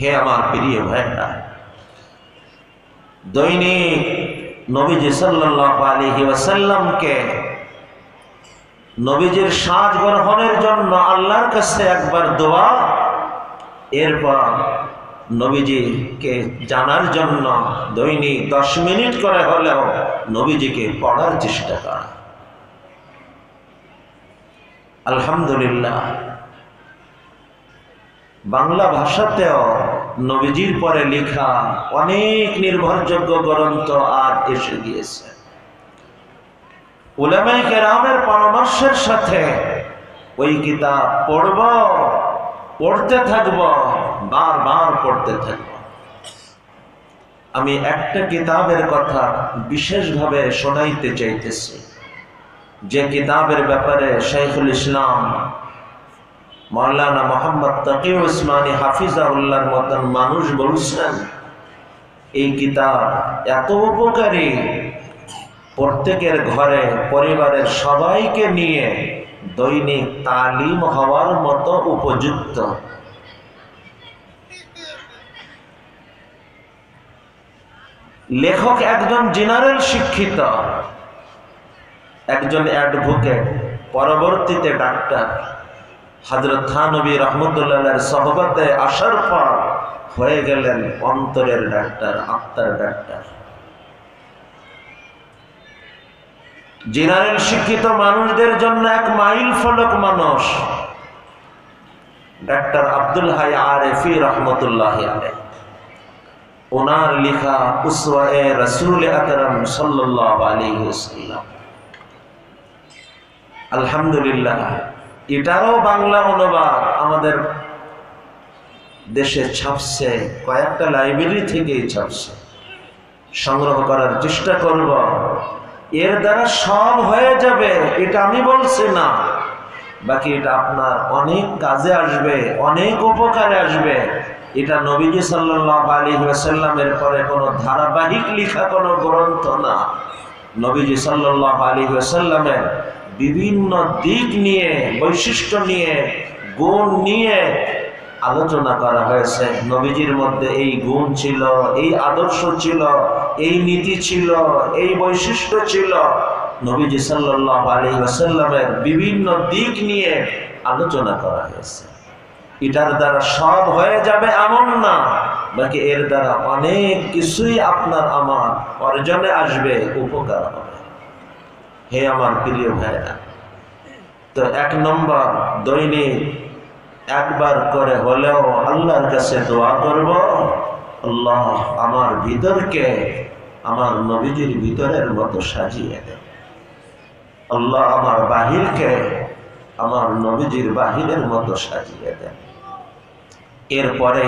হে আমার প্রিয় ভাইরা দৈনিক নবীজি সাল্লাল্লাহু আলাইহি ওয়াসাল্লামকে নবীজির সাজ গ্রহণের জন্য আল্লাহর কাছে একবার দোয়া, এরপর নবীজিকে জানার জন্য দৈনিক দশ মিনিট করে হলেও নবীজিকে পড়ার চেষ্টা করা। আলহামদুলিল্লাহ বাংলা ভাষাতেও নবীজির পরে লেখা অনেক নির্ভরযোগ্য গ্রন্থ আর এসে গিয়েছে। উলামাই কেরামের পরামর্শের সাথে ওই কিতাব পড়ব, পড়তে থাকব, বারবার পড়তে থাকব। আমি একটা কিতাবের কথা বিশেষভাবে শোনাইতে চাইতেছি। যে কিতাবের ব্যাপারে শাইখুল ইসলাম মৌলানা মোহাম্মদ তকি উসমানী হাফিজাউল্লাহর মতন মানুষ বলছেন, এই কিতাব এত উপকারী। প্রত্যেকের ঘরে, পরিবারের সবাইকে নিয়ে দৈনিক তালিম হওয়ার মতো উপযুক্ত। লেখক একজন জেনারেল শিক্ষিত, একজন অ্যাডভোকেট, পরবর্তীতে ডাক্তার। হজরত থানবী রহমতুল্লাহের সহবতে আসার পর হয়ে গেলেন অন্তরের ডাক্তার, আত্মার ডাক্তার। জেনারেল শিক্ষিত মানুষদের জন্য এক মাইল ফলক মানুষ ডাক্তার আব্দুল হাই আরেফি রহমতুল্লাহ ওনার লিখা উসওয়ায়ে রসুল আকরম সাল্লাল্লাহু আলাইহি আলহামদুলিল্লাহ। এটারও বাংলা অনুবাদ আমাদের দেশে ছাপছে, কয়েকটা লাইব্রেরি থেকেই ছাপছে। সংগ্রহ করার চেষ্টা করব। এর দ্বারা সব হয়ে যাবে, এটা আমি বলছি না। বাকি এটা আপনার অনেক কাজে আসবে, অনেক উপকারে আসবে। এটা নবীজি সাল্লাহ আলী ওয়াসাল্লামের পরে কোনো ধারাবাহিক লিখা, কোনো গ্রন্থ না। নবীজি সাল্লাহ আলী ওয়াসাল্লামের বিভিন্ন দিক নিয়ে, বৈশিষ্ট্য নিয়ে, গুণ নিয়ে আলোচনা করা হয়েছে। নবীজির মধ্যে এই গুণ ছিল, এই আদর্শ ছিল, এই নীতি ছিল, এই বৈশিষ্ট্য ছিল। নবীজি সাল্লাহ আলী ওয়াসাল্লামের বিভিন্ন দিক নিয়ে আলোচনা করা হয়েছে। এটার দ্বারা সব হয়ে যাবে এমন না, বাকি এর দ্বারা অনেক কিছুই আপনার আমার অর্জনে আসবে, উপকার হবে। হে আমার প্রিয় ভাইরা, তো এক নম্বর দৈনিক একবার করে হলেও আল্লাহর কাছে দোয়া করব, আল্লাহ আমার ভিতরকে আমার নবীজির ভিতরের মতো সাজিয়ে দেন আল্লাহ আমার বাহিরকে আমার নবীজির বাহিরের মতো সাজিয়ে দেন এরপরে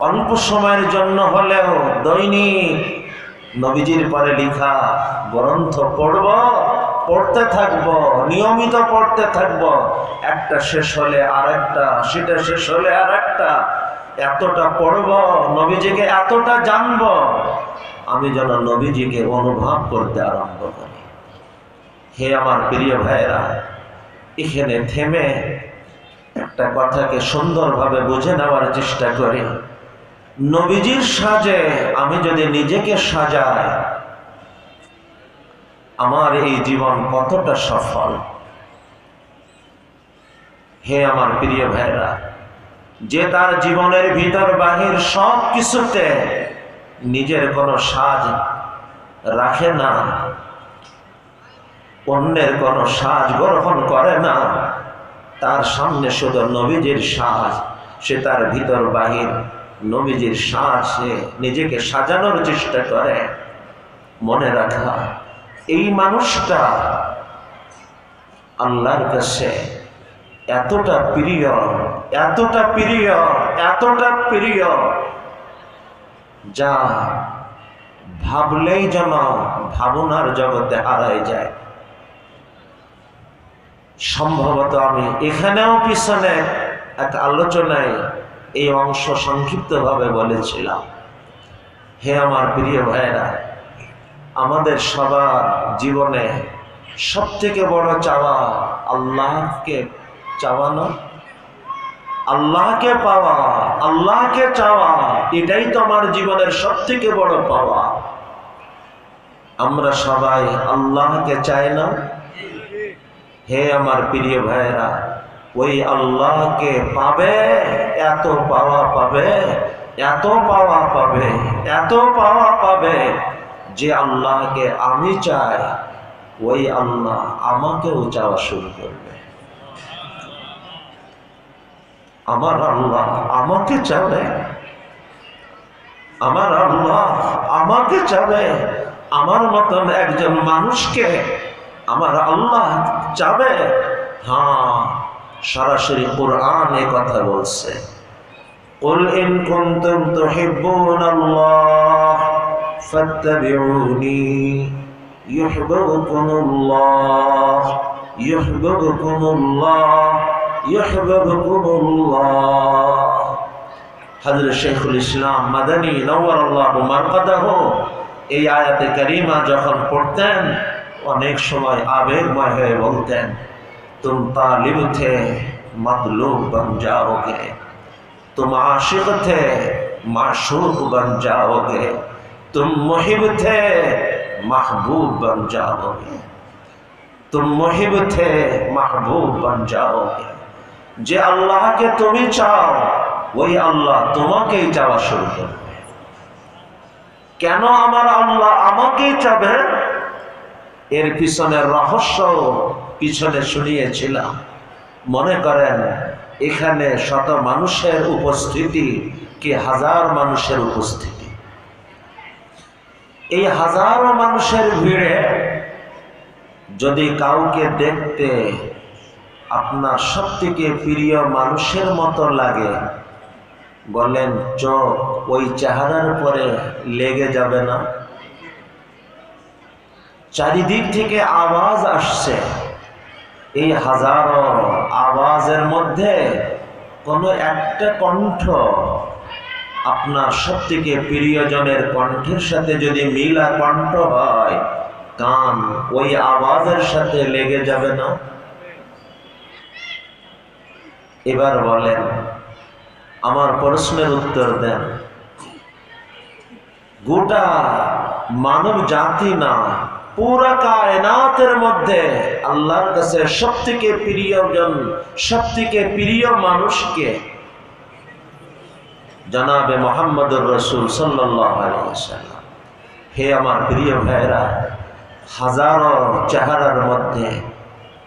অল্প সময়ের জন্য হলেও দৈনিক নবীজির পরে লিখা, গ্রন্থ পড়ব, পড়তে থাকব, নিয়মিত পড়তে থাকব। একটা শেষ হলে আর একটা সেটা শেষ হলে আর একটা এতটা পড়ব, নবীজিকে এতটা জানব। আমি যেন নবীজিকে অনুভব করতে আরম্ভ করি। হে আমার প্রিয় ভাইরা এখানে থেমে একটা কথাকে সুন্দরভাবে বুঝে নেওয়ার চেষ্টা করি। নবীজির সাজে আমি যদি নিজেকে সাজাই, আমার এই জীবন কতটা সফল? হে আমার প্রিয় ভাইরা যে তার জীবনের ভিতর বাহির সব কিছুতে নিজের কোনো সাজ রাখে না, অন্যের কোনো সাজ গ্রহণ করে না, তার সামনে শুধু নবীজির সাজ, সে তার ভিতর বাহির নবীজির সাজ সে নিজেকে সাজানোর চেষ্টা করে, মনে রাখা, এই মানুষটা আল্লাহর কাছে এতটা প্রিয় এতটা প্রিয় এতটা প্রিয়, যা ভাবলেই যেন ভাবনার জগতে হারায় যায়। সম্ভবত আমি এখানেও পিছনে এক আলোচনায় এই অংশ সংক্ষিপ্তভাবে বলেছিলাম। হে আমার প্রিয় ভাইরা, আমাদের সবার জীবনে সব থেকে বড় চাওয়া আল্লাহকে চাওয়ানো, আল্লাহকে পাওয়া, আল্লাহকে চাওয়া, এটাই তো আমার জীবনের সব থেকে বড় পাওয়া। আমরা সবাই আল্লাহকে চাই না? হে আমার প্রিয় ভাইরা ওই আল্লাহকে পাবে, এত পাওয়া পাবে, এত পাওয়া পাবে, এত পাওয়া পাবে যে আল্লাহকে আমি চাই, ওই আল্লাহ আমাকেও চাওয়া শুরু করবে। আমার আল্লাহ আমাকে চাবে, আমার আল্লাহ আমাকে চাবে, আমার মতন একজন মানুষকে আমার আল্লাহ চাবে হ্যাঁ সরাসরি কোরআন এ কথা বলছে قل إن كنتم تحبون الله فاتبعوني يحببكم الله يحببكم الله يحببكم الله হজরত শেখুল ইসলাম মাদানী নওয়ার আল্লাহ মারকাদাহ এই আয়াতে কারিমা যখন পড়তেন অনেক সময় আবেগময় হয়ে বলতেন তুম তালিব থে मतलूब बन जाओगे तुम आशिक थे माशूक बन जाओगे तुम मुहिब थे महबूब बन जाओगे तुम मुहिब थे महबूब बन जाओगे যে আল্লাহকে তুমি চাও ওই আল্লাহ তোমাকেই চাওয়া শুরু করবে কেন আমার আল্লাহ আমাকেই চাবে এর পিছনের রহস্য পিছনে শুনিয়েছিলাম। মনে করেন, এখানে শত মানুষের উপস্থিতি কি হাজার মানুষের উপস্থিতি? এই হাজারো মানুষের ভিড়ে যদি কাউকে দেখতে আপনার সব থেকে প্রিয় মানুষের মতো লাগে, বলেন, চোখ ওই চেহারার পরে লেগে যাবে না? চারিদিক থেকে আওয়াজ আসছে। এই হাজারো আওয়াজের মধ্যে কোনো একটা কণ্ঠ আপনার সব থেকে প্রিয়জনের কণ্ঠের সাথে যদি মিলা কণ্ঠ হয়, কান ওই আওয়াজের সাথে লেগে যাবে না? এবার বলেন, আমার প্রশ্নের উত্তর দেন। গোটা মানব জাতি না পুরা কায়নাতের মধ্যে আল্লাহর কাছে সব থেকে প্রিয়জন সব থেকে প্রিয় মানুষকে জানাবে মোহাম্মদুর রসুল সাল্লাম হে আমার প্রিয় ভাইরা হাজারো চেহারার মধ্যে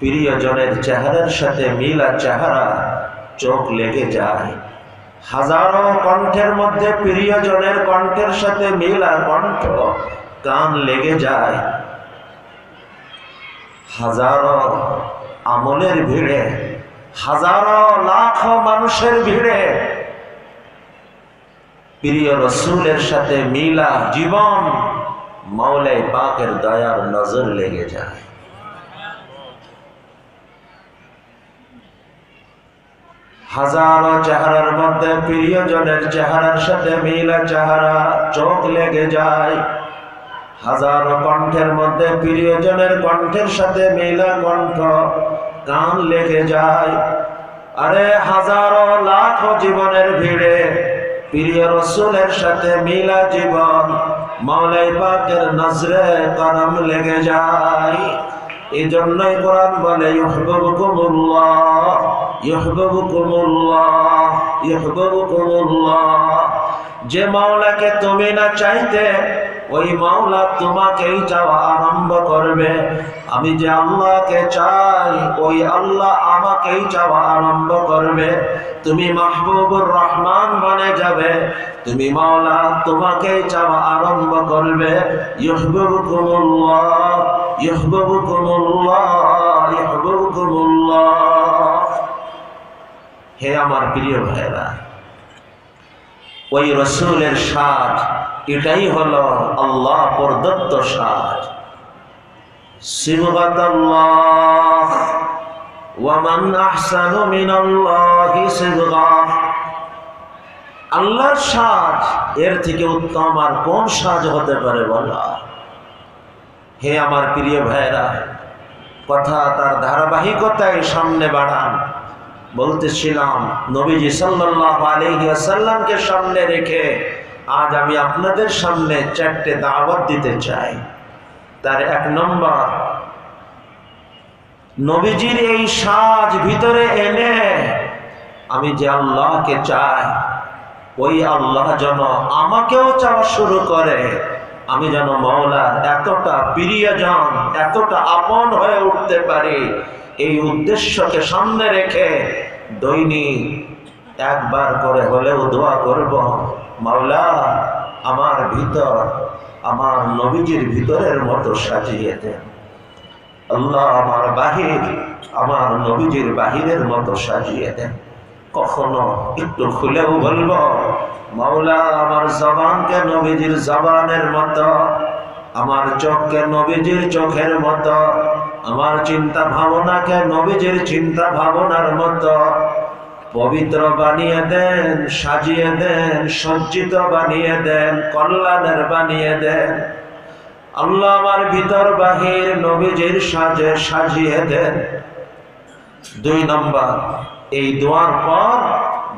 প্রিয়জনের চেহারার সাথে মিলা চেহারা চোখ লেগে যায়। হাজারো কণ্ঠের মধ্যে প্রিয়জনের কণ্ঠের সাথে মিলা কণ্ঠ কান লেগে যায়। হাজারো আমলের ভিড়ে, হাজারো লাখ মানুষের ভিড়ে, প্রিয় রসুলের সাথে মিলা জীবন মাওলাই পাকের দয়ার নজর লেগে যায়। হাজারো চেহারার মধ্যে প্রিয়জনের চেহারার সাথে মিলা চেহারা চোখ লেগে যায়। হাজারো কণ্ঠের মধ্যে প্রিয়জনের কণ্ঠের সাথে মিলা কণ্ঠ কান লেগে যায়। আরে হাজারো লাখ জীবনের ভিড়ে প্রিয় রসুলের সাথে মিলা জীবন, মাওলাই পাকের নজরে করম লেগে যায়। এই জন্যই কোরআন বলে ইহবুকুমুল্লাহ ইহবুকুমুল্লাহ ইহবুকুমুল্লাহ যে মাওলাকে তুমি না চাইতে ওই মাওলা তোমাকেই চাওয়া আরম্ভ করবে। আমি যে আল্লাহকে চাই, ওই আল্লাহ আমাকেই চাওয়া আরম্ভ করবে। তুমি মাহবুবুর রহমান বনে যাবে, তুমি মাওলা তোমাকেই চাওয়া আরম্ভ করবে। ইহবুকুমুল্লাহ ইহবুকুমুল্লাহ ইহবুকুমুল্লাহ হে আমার প্রিয় ভাইরা ওই রসুলের সাজ এটাই হলো আল্লাহ প্রদত্ত সাজ আল্লাহর সাজ এর থেকে উত্তম আর কোন সাজ হতে পারে বলা? হে আমার প্রিয় ভাইরা, কথা তার ধারাবাহিকতায় সামনে বাড়ান। বলতেছিলাম, নবীজি সাল্লাল্লাহু আলাইহি ওয়াসাল্লামকে সামনে রেখে, আজ আমি আপনাদের সামনে চারটে দাওয়াত দিতে চাই। তার এক নম্বর, নবীজির এই সাজ ভিতরে এনে আমি যে আল্লাহকে চাই, ওই আল্লাহ যেন আমাকেও চাওয়া শুরু করে। আমি যেন মৌলার এতটা প্রিয়জন, এতটা আপন হয়ে উঠতে পারি। এই উদ্দেশ্যকে সামনে রেখে দৈনিক একবার করে হলেও দোয়া করব, মাওলা, আমার ভিতর, আমার নবীজির ভিতরের মতো সাজিয়ে দেন আল্লাহ আমার বাহির, আমার নবীজির বাহিরের মতো সাজিয়ে দেন কখনো একটু খুলেও বলব, মাওলা, আমার জবানকে নবীজির জবানের মতো, আমার চোখকে নবীজির চোখের মতো আমার চিন্তা ভাবনাকে নবীজির চিন্তা ভাবনার মতো। পবিত্র বানিয়ে দেন, সাজিয়ে দেন, সজ্জিত বানিয়ে দেন, কল্যাণের বানিয়ে দেন। আল্লাহ আমার ভিতর বাহির নবীজির সাজে সাজিয়ে দেন। দুই নম্বর, এই দোয়ার পর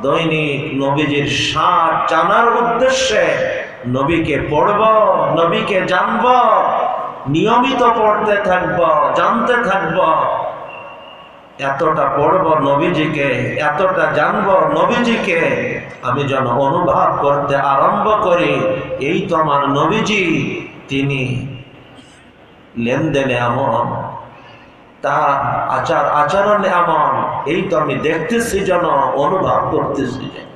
দৈনিক নবীজির সাজ জানার উদ্দেশ্যে নবীকে পড়ব, নবীকে জানব নিয়মিত পড়তে থাকব, জানতে থাকব। এতটা পড়ব নবীজিকে, এতটা জানব নবীজিকে, আমি যেন অনুভব করতে আরম্ভ করি। এই তো আমার নবীজি, তিনি লেনদেনে এমন, তার আচার আচরণ এমন। এই তো আমি দেখতেছি যেন, অনুভব করতেছি যেন।